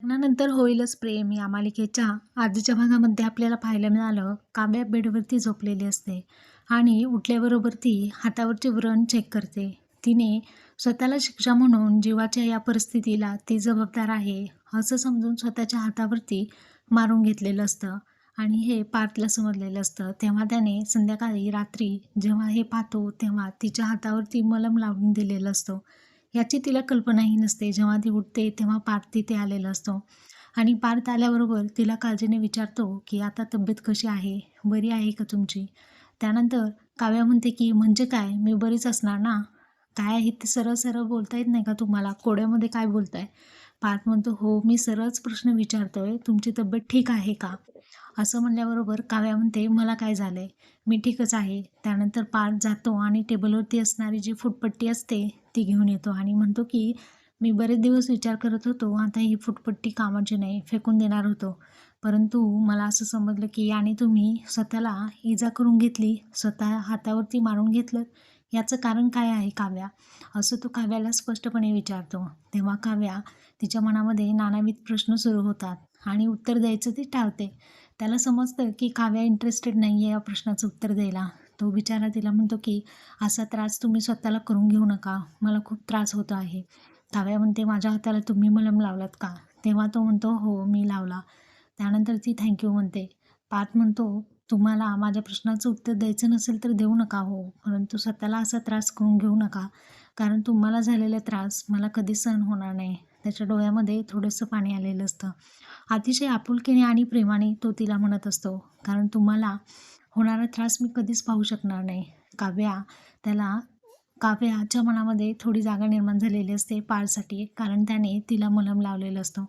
लग्नानंतर होईलच प्रेम या मालिकेच्या आधीच्या भागामध्ये आपल्याला पाहायला मिळालं. काव्या बेडवरती झोपलेली असते आणि उठल्याबरोबर ती हातावरचे व्रण चेक करते. तिने स्वतःला शिक्षा म्हणून जीवाच्या या परिस्थितीला ती जबाबदार आहे असं समजून स्वतःच्या हातावरती मारून घेतलेलं असतं आणि हे पार्थला समजलेलं असतं. तेव्हा त्याने संध्याकाळी रात्री जेव्हा हे पाहतो तेव्हा तिच्या हातावरती मलम लावून दिलेलं असतं. याची तिला कल्पनाही नसते. जेव्हा ती उठते तेव्हा पार्थ तिथे आलेला असतो. आणि पार्थ आल्याबरोबर तिला काळजीने विचारतो की आता तब्येत कशी आहे? बरी आहे का तुमची? त्यानंतर काव्या म्हणते की म्हणजे काय? मी बरीच असणार ना? काय आहे? ते सरळ सरळ बोलता येत नाही का तुम्हाला? कोड्यामध्ये काय बोलताय? पार्थ म्हणतो हो मी सरळच प्रश्न विचारतोय. तुमची तब्येत ठीक आहे का? असं म्हणल्याबरोबर काव्या म्हणते मला काय झालं आहे मी ठीकच आहे. त्यानंतर पार्थ जातो आणि टेबलवरती असणारी जी फुटपट्टी असते ती घेऊन येतो आणि म्हणतो की मी बरेच दिवस विचार करत होतो आता ही फुटपट्टी कामाची नाही फेकून देणार होतो. परंतु मला असं समजलं की आणि तुम्ही स्वतःला इजा करून घेतली स्वतः हातावरती मारून घेतलं. याचं कारण काय आहे काव्या? असं तो काव्याला स्पष्टपणे विचारतो. तेव्हा काव्या तिच्या मनामध्ये नानाविध प्रश्न सुरू होतात आणि उत्तर द्यायचं ती टाळते. त्याला समजतं की काव्या इंटरेस्टेड नाही आहे या प्रश्नाचं उत्तर द्यायला. तो बिचारा तिला म्हणतो की असा त्रास तुम्ही स्वतःला करून घेऊ नका. मला खूप त्रास होतो आहे. काव्या म्हणते माझ्या हाताला तुम्ही मलम लावलात का? तेव्हा तो म्हणतो हो मी लावला. त्यानंतर ती थँक्यू म्हणते. पाच म्हणतो तुम्हाला माझ्या प्रश्नाचं उत्तर द्यायचं नसेल तर देऊ नका हो. परंतु स्वतःला असा त्रास करून घेऊ नका. कारण तुम्हाला झालेला त्रास मला कधी सहन होणार नाही. त्याच्या डोळ्यामध्ये थोडंसं पाणी आलेलं असतं. अतिशय आपुलकीने आणि प्रेमाने तो तिला म्हणत असतो कारण तुम्हाला होणारा त्रास मी कधीच पाहू शकणार नाही. काव्या त्याला काव्याच्या मनामध्ये थोडी जागा निर्माण झालेली असते पाळसाठी कारण त्याने तिला मलम लावलेलं असतं.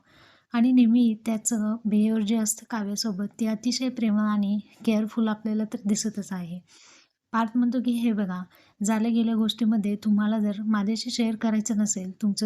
आणि नेहमी त्याचं बिहेवियर जे असतं काव्यासोबत. ते अतिशय प्रेमाने आणि केअरफुल आपल्याला तर दिसतच आहे. पार्थ म्हणतो की हे बघा झाल्या गेल्या गोष्टीमध्ये तुम्हाला जर माझ्याशी शेअर करायचं नसेल तुमचं